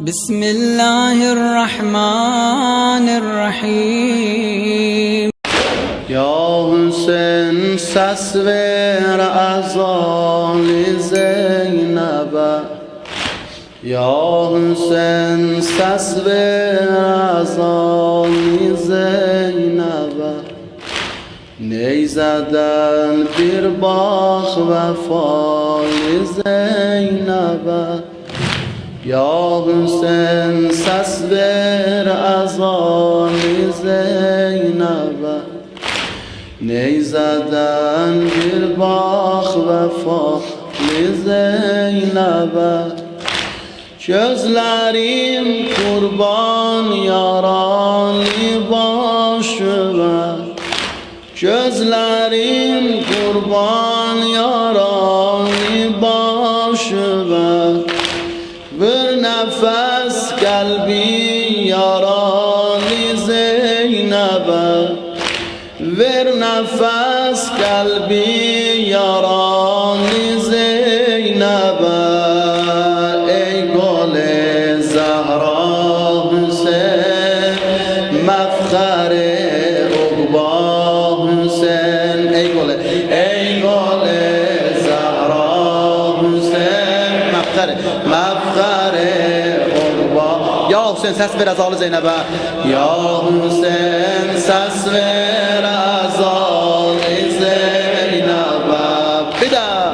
بسم الله الرحمن الرحيم Ya Hüseyin ses ver azali Zeynep'e Ya Hüseyin ses ver azali Zeynep'e Neyzeden bir bak vefalı Zeynep'e ya Hüseyin ses ver Zeynep'e. Neyzeden bir bak vefalı Zeynep'e. Gözlerim kurban yaralı başıma Gözlerim kurban yaralı başıma kalbi yaralı Zeynep'e Ver nefes kalbi yaralı Zeynep'e Ey gole Zahra Hüseyin Mefhare Ukba Hüseyin Ey gole Ey gole Zahra Hüseyin Mefhare Mefhare Ukba Ya Hüseyin ses ver azalı Zeynep'e Ya Hüseyin ses ver azalı Zeynep'e Bir daha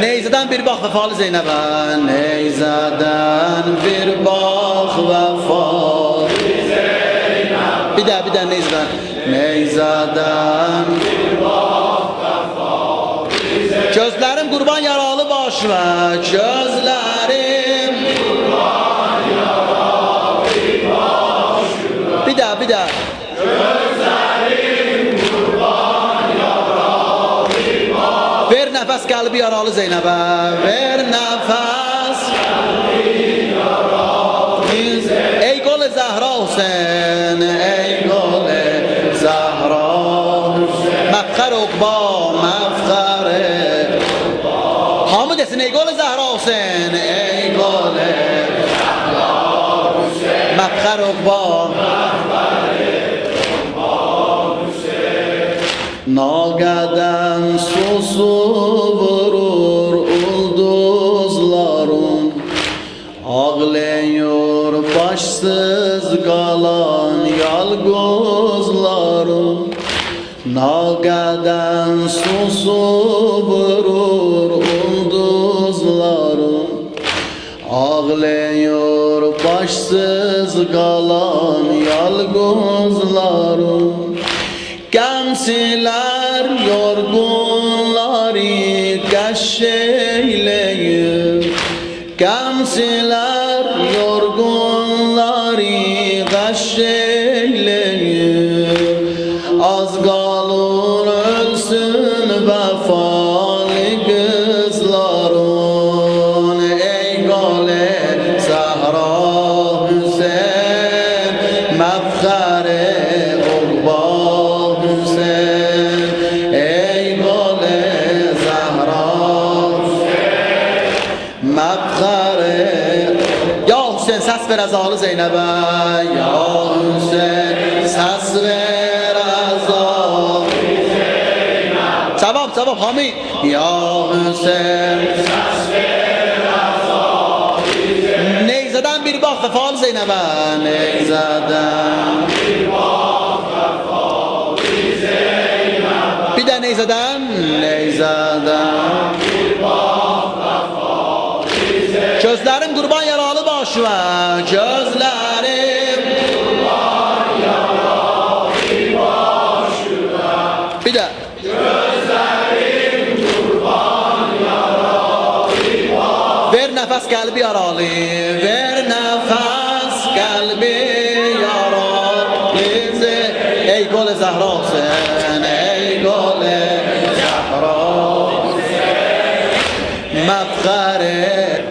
Neyzeden bir bak vefalı Zeynep'e Neyzeden bir bak vefalı Zeynep Bir daha bir daha Neyzeden Neyzeden bir bak vefalı Gözlerim kurban yaralı başıma Gözlerim. Bir daha bir daha. Ver nefes kalbi yaralı Zeynep'e Ver Ey gol Zahra Hüseyin Ey gol Zahra Hüseyin Mefkar ukba Nagadan susu vurur ulduzlarım. Ağlıyor başsız kalan yalgozlarım. Nagadan susu vurur Ağlıyor başsız kalan yalgozlarım Gemsiler yorgunları kaşeyleyip Gemsiler Mefhare Ya Hüseyin ses ver azalı Zeynep'e Ya Hüseyin ses ver azalı Tamam tamam Hami Ya Hüseyin Neyzeden bir bak vefalı Zeynep'e Neyzeden bir bak vefalı Zeynep'e Bir de Neyzeden Neyzeden bir bak kurban yaralı başıma Gözlerim kurban yaralı başıma Bir de Ver nefes kalbi yaralı Ver nefes kalbi yaralı. Ey gol Zahra sen Ey gol Zahra Mefkare